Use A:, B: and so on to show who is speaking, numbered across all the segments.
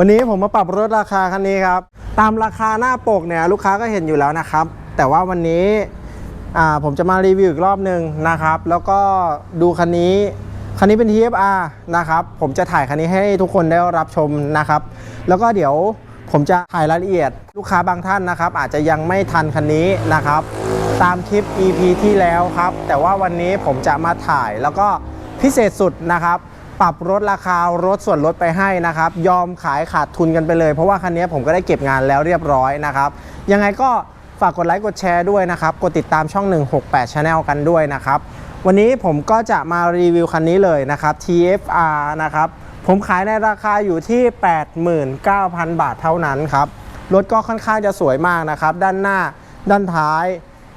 A: วันนี้ผมมาปรับลดราคาคันนี้ครับ ตามราคาหน้าปกเนี่ยลูกค้าก็เห็นอยู่แล้วนะครับ แต่ว่าวันนี้ผมจะมารีวิวอีกรอบหนึ่งนะครับ แล้วก็ดูคันนี้ คันนี้เป็น TFR นะครับ ผมจะถ่ายคันนี้ให้ทุกคนได้รับชมนะครับ แล้วก็เดี๋ยวผมจะถ่ายรายละเอียด ลูกค้าบางท่านนะครับ อาจจะยังไม่ทันคันนี้นะครับ ตามคลิป EP ที่แล้วครับ แต่ว่าวันนี้ผมจะมาถ่ายแล้วก็พิเศษสุดนะครับ ปรับลดราคารถส่วนลดไปให้นะครับ ยอมขายขาดทุนกันไปเลย เพราะว่าคันนี้ผมก็ได้เก็บงานแล้วเรียบร้อยนะครับ ยังไงก็ฝากกดไลค์กดแชร์ด้วยนะครับ กดติดตามช่อง 168 Channel กันด้วยนะครับ วันนี้ผมก็จะมารีวิวคันนี้เลยนะครับ TFR นะครับ ผมขายในราคาอยู่ที่ 89,000 บาทเท่านั้นครับ รถก็ค่อนข้างจะสวยมากนะครับ ด้านหน้าด้านท้าย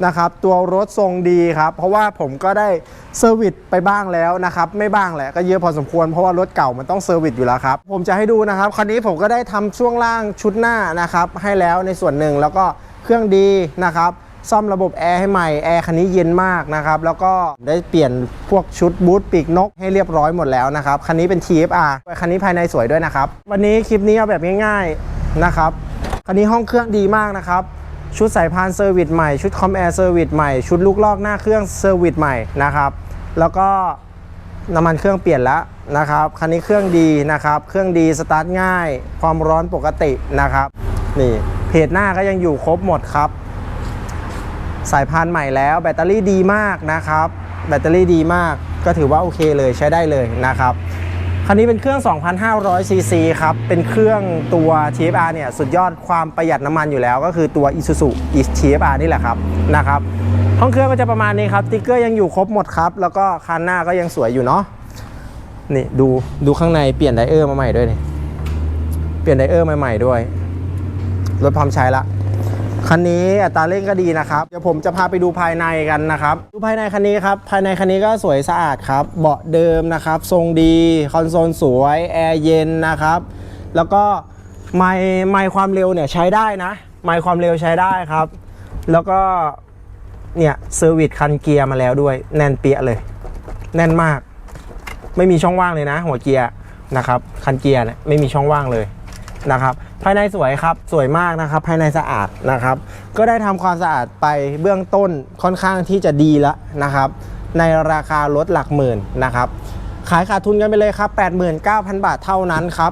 A: นะครับ ตัวรถทรงดีครับ เพราะว่าผมก็ได้ เซอร์วิสไปบ้างแล้วนะครับ ไม่บ้างแหละก็เยอะพอสมควรเพราะว่ารถเก่ามันต้องเซอร์วิสอยู่แล้วครับ ผมจะให้ดูนะครับคันนี้ผมก็ได้ทำช่วงล่างชุดหน้านะครับ ให้แล้วในส่วนหนึ่งแล้วก็เครื่องดีนะครับซ่อมระบบแอร์ให้ใหม่แอร์คันนี้เย็นมากนะครับแล้วก็ได้เปลี่ยนพวกชุดบูทปีกนกให้เรียบร้อยหมดแล้วนะครับคันนี้เป็น TFR คันนี้ภายในสวยด้วยนะครับ วันนี้คลิปนี้เอาแบบง่ายๆนะครับคันนี้ห้องเครื่องดีมากนะครับ ชุดสายพานเซอร์วิสใหม่ชุดคอมแอร์เซอร์วิสใหม่ชุดลูกลอกหน้าเครื่องเซอร์วิสใหม่นะครับแล้วก็น้ำมันเครื่องเปลี่ยนแล้วนะครับคันนี้เครื่องดีนะครับเครื่องดีสตาร์ทง่าย ความร้อนปกตินะครับนี่เพจหน้าก็ยังอยู่ครบหมดครับ สายพานใหม่แล้วแบตเตอรี่ดีมากนะครับ แบตเตอรี่ดีมากก็ถือว่าโอเคเลยใช้ได้เลยนะครับ คันนี้เป็นเครื่อง 2,500 ซีซีครับ เป็นเครื่องตัว TFR เนี่ยสุดยอดความประหยัดน้ำมันอยู่แล้ว ก็คือตัว Isuzu TFR นี่แหละครับนะครับห้องเครื่องก็จะประมาณนี้ครับติ๊กเกอร์ยังอยู่ครบหมดครับ แล้วก็คันหน้าก็ยังสวยอยู่เนาะนี่ดูดูข้างในเปลี่ยนไดเออร์มาใหม่ด้วยเปลี่ยนไดเออร์มาใหม่ด้วยรถพร้อมใช้ละ คันนี้อัตราเร่งก็ดีนะครับ เดี๋ยวผมจะพาไปดูภายในกันนะครับ ดูภายในคันนี้ครับ ภายในคันนี้ก็สวยสะอาดครับ เบาะเดิมนะครับ ทรงดี คอนโซลสวย แอร์เย็นนะครับ แล้วก็ไมค์ไมค์ความเร็วเนี่ยใช้ได้นะ ไมค์ความเร็วใช้ได้ครับ แล้วก็เนี่ยเซอร์วิสคันเกียร์มาแล้วด้วย แน่นเปียะเลย แน่นมาก ไม่มีช่องว่างเลยนะ หัวเกียร์นะครับ คันเกียร์เนี่ยไม่มีช่องว่างเลยนะครับ ภายในสวยครับ สวยมากนะครับ ภายในสะอาดนะครับ ก็ได้ทำความสะอาดไปเบื้องต้นค่อนข้างที่จะดีแล้วนะครับ ในราคารถหลักหมื่นนะครับ ขายขาดทุนกันไปเลยครับ 89,000 บาทเท่านั้นครับ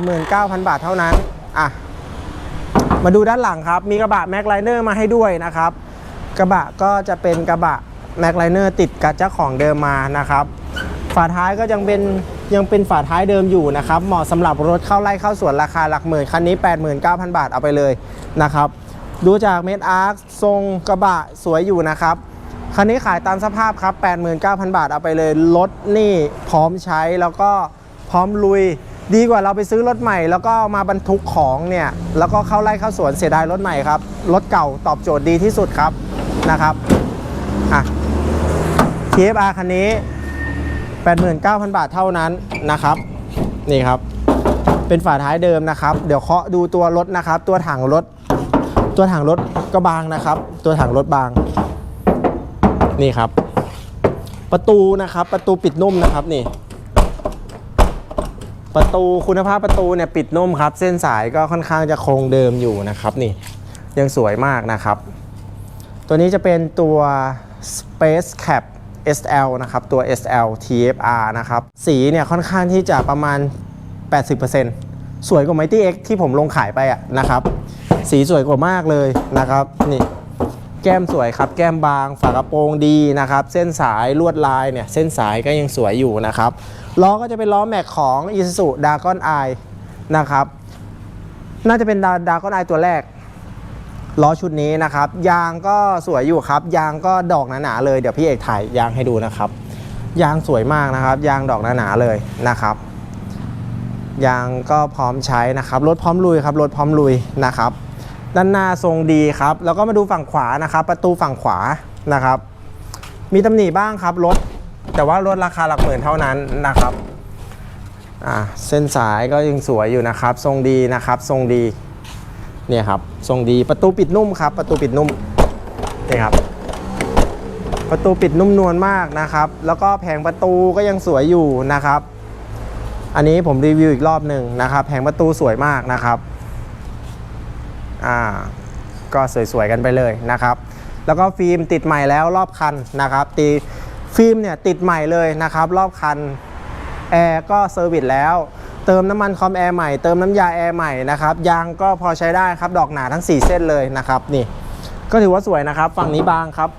A: 89,000 บาทเท่านั้น อะ มาดูด้านหลังครับ มีกระบะแม็กไลเนอร์มาให้ด้วยนะครับ กระบะก็จะเป็นกระบะแม็กไลเนอร์ติดกับเจ้าของเดิมมานะครับ ฝาท้ายก็ยังเป็น ยังเป็นฝาท้ายเดิมอยู่นะครับเหมาะสำหรับรถเข้าไล่เข้าสวนราคาหลักหมื่นคันนี้ 89,000 บาทเอาไปเลยนะครับดูจากเมดอาร์คทรงกระบะสวยอยู่นะครับคันนี้ขายตามสภาพครับ 89,000 บาทเอาไปเลยรถนี่พร้อมใช้แล้วก็พร้อมลุย ดีกว่าเราไปซื้อรถใหม่ แล้วก็มาบรรทุกของเนี่ยแล้วก็เข้าไล่เข้าสวนเสียดายรถใหม่ครับรถเก่าตอบโจทย์ดีที่สุดครับนะครับอะ TFR คันนี้ 89,000 บาทเท่านั้นนะครับ นี่ครับ เป็นฝาท้ายเดิมนะครับ เดี๋ยวเคาะดูตัวรถนะครับ ตัวถังรถ ตัวถังรถก็บางนะครับ ตัวถังรถบาง นี่ครับ ประตูนะครับ ประตูปิดนุ่มนะครับนี่ ประตูคุณภาพประตูเนี่ยปิดนุ่มครับ เส้นสายก็ค่อนข้างจะคงเดิมอยู่นะครับ นี่ ยังสวยมากนะครับ ตัวนี้จะเป็นตัว Space Cap SL นะครับ ตัว SL TFR นะครับ สีเนี่ยค่อนข้างที่จะประมาณ 80%สวยกว่า Mighty X ที่ผมลงขายไปอะนะครับ สีสวยกว่ามากเลยนะครับ นี่ แก้มสวยครับ แก้มบาง ฝากระโปรงดีนะครับ เส้นสายลวดลายเนี่ย เส้นสายก็ยังสวยอยู่นะครับ ล้อก็จะเป็นล้อแม็กของ Isuzu Dragon Eye นะครับ น่าจะเป็นดาร์กอนไอตัวแรก ล้อชุดนี้นะครับ ยางก็สวยอยู่ครับ ยางก็ดอกหนาๆเลยเดี๋ยวพี่เอกถ่ายยางให้ดูนะครับ ยางสวยมากนะครับ ยางดอกหนาๆเลยนะครับ ยางก็พร้อมใช้นะครับรถพร้อมลุยครับรถพร้อมลุยนะครับ ด้านหน้าทรงดีครับ แล้วก็มาดูฝั่งขวานะครับ ประตูฝั่งขวานะครับ มีตำหนิบ้างครับรถแต่ว่ารถราคาหลักหมื่นเท่านั้นนะครับเส้นสายก็ยังสวยอยู่นะครับ ทรงดีนะครับ ทรงดี เนี่ยครับทรงดีประตูปิดนุ่มครับ ประตูปิดนุ่มนี่ครับ ประตูปิดนุ่มนวลมากนะครับ แล้วก็แผงประตูก็ยังสวยอยู่นะครับ อันนี้ผมรีวิวอีกรอบหนึ่งนะครับ แผงประตูสวยมากนะครับอ่าก็สวยๆกันไปเลยนะครับ แล้วก็ฟิล์มติดใหม่แล้วรอบคันนะครับ ตีฟิล์มเนี่ยติดใหม่เลยนะครับ รอบคันแอร์ก็เซอร์วิสแล้ว เติมน้ำมันคอมแอร์ใหม่เติมน้ำยาแอร์ใหม่นะครับยางก็พอใช้ได้ครับดอกหนาทั้ง 4 เส้นเลยนะครับนี่ก็ถือว่าสวยนะครับ ฝั่งนี้บางครับ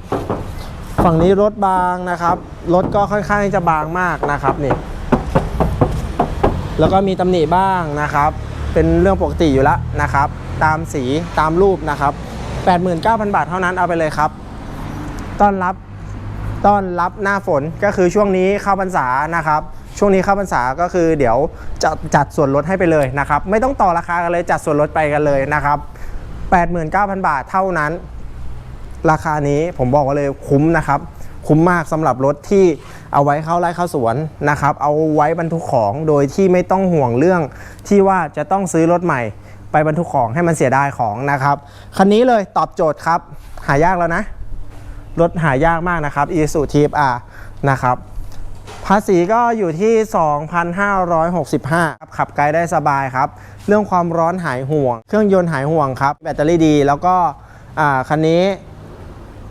A: ฝั่งนี้รถบางนะครับรถก็ค่อนข้างจะบางมากนะครับนี่แล้วก็มีตำหนิบ้างนะครับ เป็นเรื่องปกติอยู่แล้วนะครับ ตามสีตามรูปนะครับ 89,000 บาทเท่านั้นเอาไปเลยครับ ต้อนรับต้อนรับหน้าฝนก็คือช่วงนี้เข้าพรรษานะครับ ช่วงนี้เข้าพรรษาก็คือเดี๋ยวจะจัดส่วนลดให้ไปเลยนะครับไม่ต้องต่อราคากันเลยจัดส่วนลดไปกันเลยนะครับ89,000 บาทเท่านั้น ราคานี้ผมบอกว่าเลยคุ้มนะครับคุ้มมากสำหรับรถที่เอาไว้เข้าไร่เข้าสวนนะครับเอาไว้บรรทุกของโดยที่ไม่ต้องห่วงเรื่องที่ว่าจะต้องซื้อรถใหม่ ไปบรรทุกของให้มันเสียดายของนะครับคันนี้เลยตอบโจทย์ครับ หายากแล้วนะ รถหายากมากนะครับ Isuzu TFR นะครับ ภาษีก็อยู่ที่ 2,565 ครับขับไกลได้สบายครับ เรื่องความร้อนหายห่วง เครื่องยนต์หายห่วงครับ แบตเตอรี่ดี แล้วก็อ่าคันนี้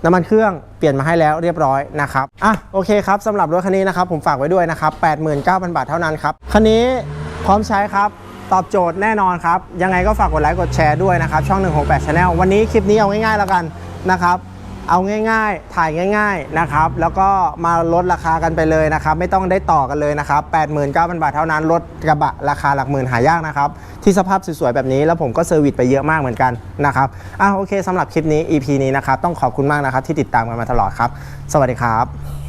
A: น้ำมันเครื่องเปลี่ยนมาให้แล้วเรียบร้อยนะครับ อะโอเคครับสำหรับรถคันนี้นะครับ ผมฝากไว้ด้วยนะครับ 89,000 บาทเท่านั้นครับ คันนี้พร้อมใช้ครับ ตอบโจทย์แน่นอนครับ ยังไงก็ฝากกดไลค์กดแชร์ด้วยนะครับ ช่อง 168 Channel วันนี้คลิปนี้เอาง่ายๆแล้วกันนะครับ เอาง่ายๆ ถ่ายง่าย ๆนะครับ แล้วก็มาลดราคากันไปเลยนะครับ ไม่ต้องได้ต่อกันเลยนะครับ89,000 บาทเท่านั้นรถกระบะราคาหลักหมื่นหายากนะครับ ที่สภาพสวยๆแบบนี้แล้วผมก็เซอร์วิสไปเยอะมากเหมือนกันนะครับอะโอเคสำหรับคลิปนี้ EP นี้นะครับต้องขอบคุณมากนะครับที่ติดตามกันมาตลอดครับ สวัสดีครับ